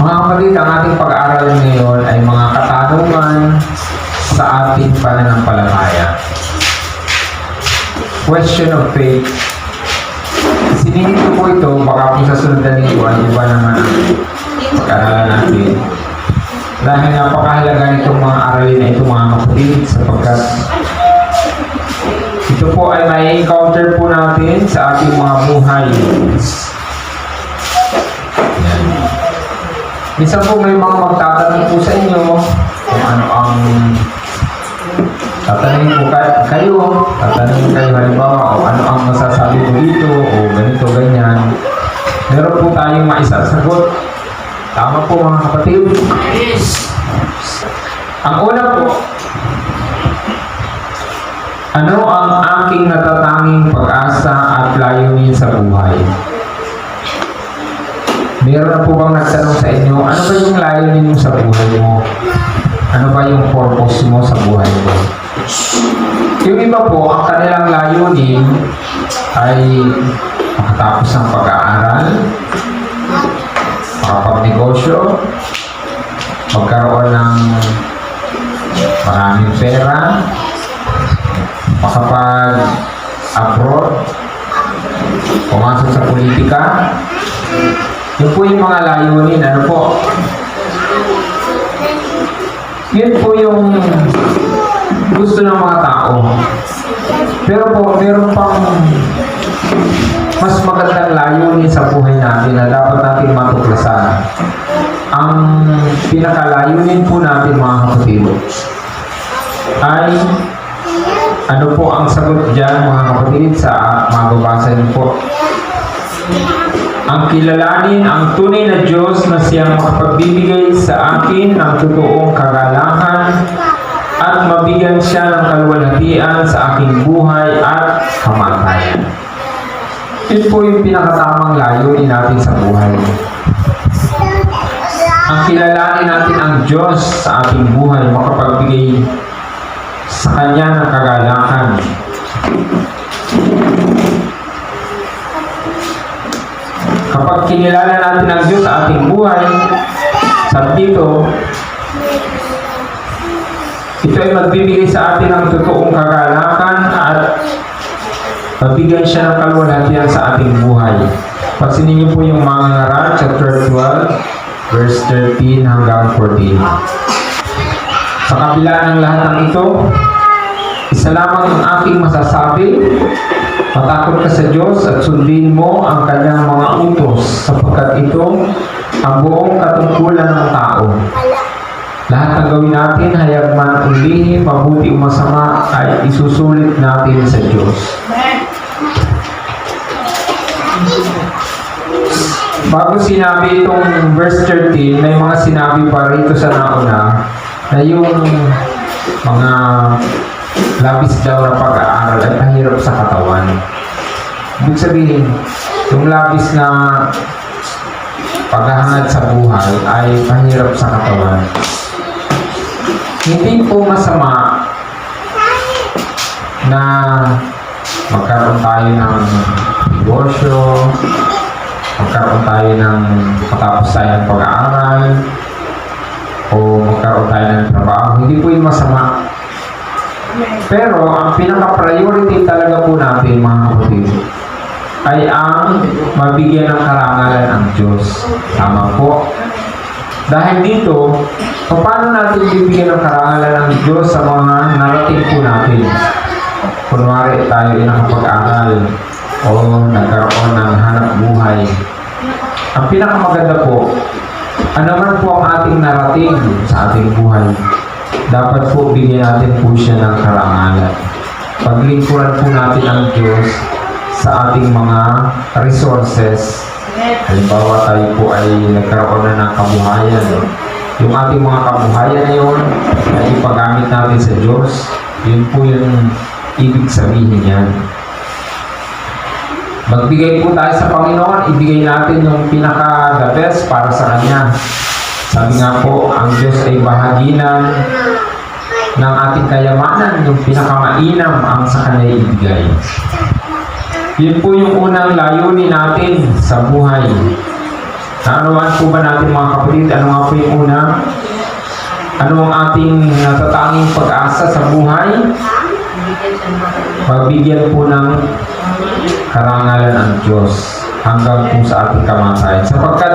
Mga kapatid, ang ating pag-aaral ngayon ay mga katanungan sa ating pananampalataya. Question of faith. Siningit ko po ito, baka kung sa sunod na linggo, ay iba naman pag-aaralan natin. Dahil napakahalaga nitong mga aralin na ito mga kapatid sapagkat ito po ay may encounter po natin sa ating mga buhay. Minsan po may mga magtatanong po sa inyo kung ano ang tatanungin po kayo, kayo tatanungin kayo halimbawa o ano ang masasabi mo dito o ganito, ganyan. Meron po tayong maisasagot. Tama po mga kapatid. Ang una po, ano ang aking natatanging pag-asa at layunin sa buhay? Meron po bang nagtanong sa inyo, ano ba yung layunin mo sa buhay mo? Ano ba yung purpose mo sa buhay mo? Yung iba po, ang kanilang layunin ay makatapos ng pag-aaral, makapagnegosyo, magkaroon ng maraming pera, makapag-abroad, pumasok sa politika. Yun po yung mga layunin, ano po? Yun po yung gusto ng mga tao. Pero po, meron pang mas magandang layunin sa buhay natin na dapat natin matuklasan. Ang pinakalayunin po natin mga kapatid ay ano po ang sagot dyan mga kapatid sa mababasa niyo po. Ang kilalanin ang tunay na Diyos na siyang makapagbibigay sa akin ng totoong kagalakan at mabigyan siya ng kaluwalhatian sa aking buhay at kamatayan. Yun po yung pinakatamang layunin natin sa buhay. Ang kilalanin natin ang Diyos sa ating buhay, makapagbigay sa Kanya ng kagalakan. Kapag kinilala natin ang Diyos sa ating buhay, sabi dito, ito ay magbibigay sa atin ng totoong kagalakan at mabigyan siya ng kaluwalhatian sa ating buhay. Pansinin niyo po yung mga ngaral, chapter 12, verse 13 hanggang 14. Sa kabila ng lahat ng ito, isa lamang ang aking masasabi, matakot ka sa Diyos at sundin mo ang kanyang mga utos sapagkat ito ang buong katungkulan ng tao. Lahat ng gawin natin, hayag man ulihin, mabuti o masama, ay isusulit natin sa Diyos. Bago sinabi itong verse 13, may mga sinabi pa rito sa nauna na yung mga labis daw na pag-aaral ay mahirap sa katawan. Ibig sabihin, yung labis na paghahangad sa buhay ay mahirap sa katawan. Hindi po masama na magkaroon tayo ng negosyo, magkaroon tayo ng matapos tayo ng pag-aaral, o magkaroon tayo ng trabaho. Hindi po yung masama. Pero ang pinaka-priority talaga po natin mga kapatid ay ang mabigyan ng karangalan ng Diyos. Tama po. Dahil dito, paano natin bibigyan ng karangalan ng Diyos sa mga narating po natin? Kunwari tayo ay nakapag-aral o nagkaroon ng hanap buhay. Ang pinakamaganda po, ano man po ang ating narating sa ating buhay, dapat po bigyan natin po siya ng karangalan. Paglingkuran po natin ang Diyos sa ating mga resources. Halimbawa tayo po ay nagkaroon na ng kabuhayan. Yung ating mga kabuhayan na yun, ay ipagamit natin sa Diyos. Yun po yung ibig sabihin yan. Magbigay po tayo sa Panginoon, ibigay natin yung pinaka the best para sa Kanya. Sabi nga po, ang Diyos ay bahaginan ng ating kayamanan, yung pinakamainam ang sa Kanya ibigay. Yun po yung unang layunin natin sa buhay. Naunawaan po ba natin mga kapatid? Ano nga po yung una? Ano ang ating natatanging pag-asa sa buhay? Pagbigyan po ng karangalan ng Diyos hanggang po sa ating kamatayan. Sapagkat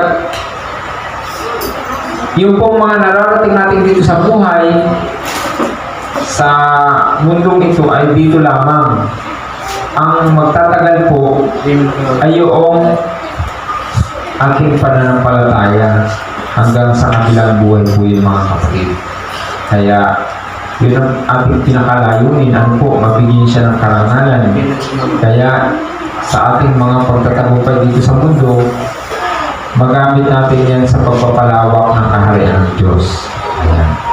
yung pong mga nararating natin dito sa buhay, sa mundong ito ay dito lamang. Ang magtatagal po ay yung ating pananampalataya hanggang sa kabilang buhay po yung mga kapatid. Kaya, yun ang ating pinakalayunin. Ano po, mabigyan siya ng karangalan. Kaya, sa ating mga pagtatagumpay dito sa mundo, magamit natin yan sa pagpapalawak ng kaharian ng Diyos. Ayan.